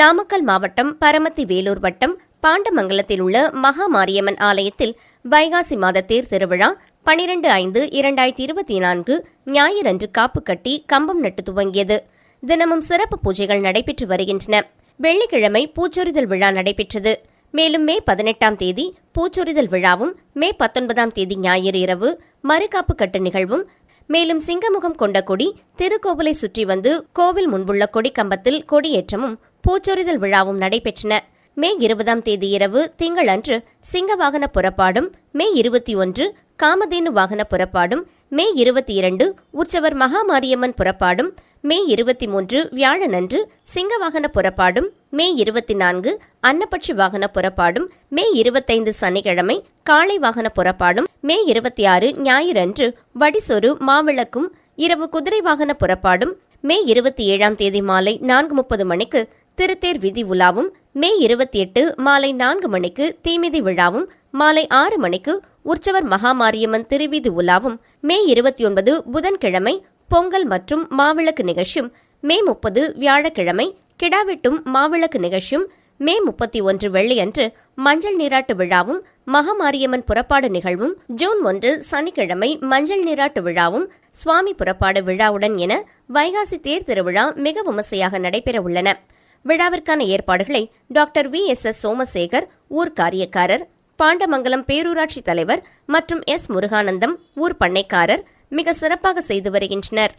நாமக்கல் மாவட்டம் பரமத்தி வேலூர் வட்டம் பாண்டமங்கலத்தில் உள்ள மகா மாரியம்மன் ஆலயத்தில் வைகாசி மாத தேர் திருவிழா பனிரெண்டு ஐந்து இரண்டாயிரத்தி இருபத்தி நான்கு ஞாயிறன்று காப்பு கட்டி கம்பம் நட்டு துவங்கியது. தினமும் சிறப்பு பூஜைகள் நடைபெற்று வருகின்றன. வெள்ளிக்கிழமை பூச்சொரிதல் விழா நடைபெற்றது. மேலும் மே பதினெட்டாம் தேதி பூச்சொரிதல் விழாவும் மே பத்தொன்பதாம் தேதி ஞாயிறு இரவு மறுகாப்பு கட்டு நிகழ்வும். மேலும் சிங்கமுகம் கொண்ட கொடி திருக்கோவிலை சுற்றி வந்து கோவில் முன்புள்ள கொடி கம்பத்தில் கொடியேற்றமும் பூச்சொரிதல் விழாவும் நடைபெற்றன. மே இருபதாம் தேதி இரவு திங்களன்று சிங்க வாகன புறப்பாடும் மே இருபத்தி ஒன்று காமதேனு வாகன புறப்பாடும் மே இருபத்தி இரண்டு உற்சவர் மகாமாரியம்மன் புறப்பாடும் மே இருபத்தி மூன்று வியாழனன்று சிங்க வாகன புறப்பாடும் மே இருபத்தி நான்கு அன்னப்பட்சி வாகன புறப்பாடும் மே இருபத்தைந்து சனிக்கிழமை காளை வாகன புறப்பாடும் மே இருபத்தி ஆறு ஞாயிறன்று வடிசொரு மாவிளக்கும் இரவு குதிரை வாகன புறப்பாடும் மே இருபத்தி ஏழாம் தேதி மாலை நான்கு முப்பது மணிக்கு திருத்தேர் விதி உலாவும் மே இருபத்தி எட்டு மாலை நான்கு மணிக்கு தீமிதி விழாவும் மாலை ஆறு மணிக்கு உற்சவர் மகாமாரியம்மன் திருவிதி உலாவும் மே இருபத்தி ஒன்பது புதன்கிழமை பொங்கல் மற்றும் மாவிளக்கு நிகழ்ச்சியும் மே முப்பது வியாழக்கிழமை கிடாவெட்டும் மாவிளக்கு நிகழ்ச்சியும் மே முப்பத்தி ஒன்று வெள்ளியன்று மஞ்சள் நீராட்டு விழாவும் மகாமாரியம்மன் புறப்பாடு நிகழ்வும் ஜூன் ஒன்று சனிக்கிழமை மஞ்சள் நீராட்டு விழாவும் சுவாமி புறப்பாடு விழாவுடன் என வைகாசி தேர் திருவிழா மிக விமர்சையாக நடைபெற உள்ளன விழாவிற்கான ஏற்பாடுகளை doctor V S S Somasekar ஊர் காரியக்காரர் பாண்டமங்கலம் பேரூராட்சி தலைவர் மற்றும் எஸ் முருகானந்தம் ஊர் பண்ணைக்காரர் மிக சிறப்பாக செய்து வருகின்றனர்.